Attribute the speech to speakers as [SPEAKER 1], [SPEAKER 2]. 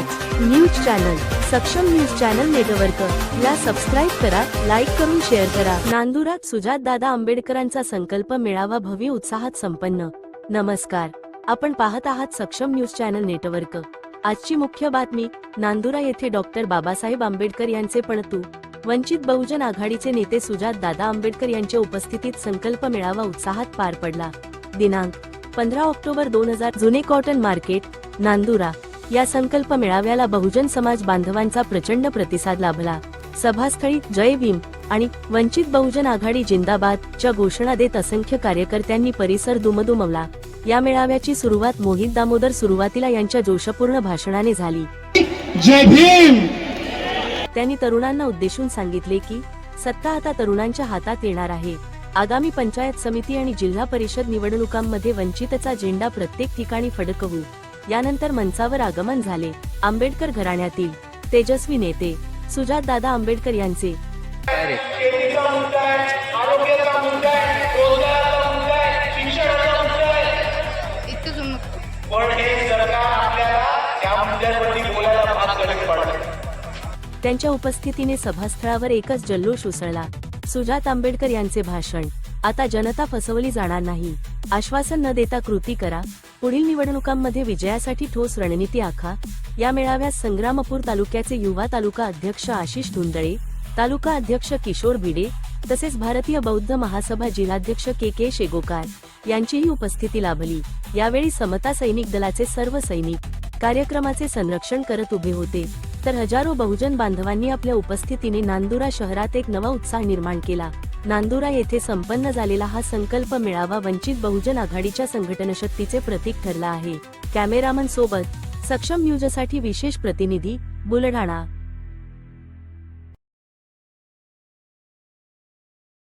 [SPEAKER 1] News channel. Saksham news channel network. ला subscribe करा like करून शेअर करा. नांदुरात सुजात दादा आंबेडकरांचा संकल्प मेळावा भव्य उत्साहात संपन्न. नमस्कार. आपण पाहत आहात सक्षम न्यूज चॅनल नेटवर्क. आजची मुख्य बातमी नांदुरा येथे डॉक्टर बाबासाहेब आंबेडकर यांचे पणतू. वंचित बहुजन आघाडीचे नेते सुजात दादा आंबेडकर यांच्या उपस्थितीत संकल्प मेळावा उत्साहात पार पडला. दिनांक पंधरा ऑक्टोबर दोन हजार जुने कॉटन मार्केट नांदुरा. या संकल्प मेळाव्याला बहुजन समाज बांधवांचा प्रचंड प्रतिसाद लाभला. सभास्थळी जय भीम आणि वंचित बहुजन आघाडी जिंदाबाद च्या घोषणा देत असंख्य कार्यकर्त्यांनी परिसर दुमदुमवला. या मेळाव्याची सुरुवात मोहित दामोदर सुरुवातीला यांच्या जोशपूर्ण भाषणाने झाली.
[SPEAKER 2] जय भीम!
[SPEAKER 1] त्यांनी तरुणांना उद्देशून सांगितले की सत्ता आता तरुणांच्या हातात येणार आहे. आगामी पंचायत समिती आणि जिल्हा परिषद निवडणुकांमध्ये वंचितचा झेंडा प्रत्येक ठिकाणी फडकवू. यानंतर मंचावर आगमन झाले. आंबेडकर घराण्यातील तेजस्वी नेते सुजात दादा आंबेडकर यांचे.
[SPEAKER 3] शेतीचा मुद्दा आहे आरोग्याचा मुद्दा आहे रोजगाराचा मुद्दा आहे शिक्षणाचा मुद्दा आहे
[SPEAKER 4] इतकं जमू नको
[SPEAKER 3] पण हे सरकार आपल्याला त्या मुद्द्यांवरती बोलायला भाग करत पडत.
[SPEAKER 1] त्यांच्या उपस्थितीने सभास्थळावर एकच जल्लोष उसळला. सुजात आंबेडकर यांचे भाषण आता जनता फसवली जाणार नाही. आश्वासन न देता कृती करा. पुढील निवडणुकांमध्ये विजयासाठी ठोस रणनीती आखा. या मेळाव्यात संग्रामपूर तालुक्याचे युवा तालुका अध्यक्ष आशिष धुंदळे तालुका अध्यक्ष किशोर भिडे तसेच भारतीय बौद्ध महासभा जिल्हाध्यक्ष के के शेगोकार यांचीही उपस्थिती लाभली. यावेळी समता सैनिक दलाचे सर्व सैनिक कार्यक्रमाचे संरक्षण करत उभे होते. तर हजारो बहुजन बांधवांनी आपल्या उपस्थितीने नांदुरा शहरात एक नवा उत्साह निर्माण केला. नांदुरा येथे संपन्न झालेला हा संकल्प मेळावा वंचित बहुजन आघाडीच्या संघटन शक्तीचे प्रतीक ठरला आहे. कॅमेरामन सोबत सक्षम न्यूजसाठी विशेष प्रतिनिधी बुलढाणा.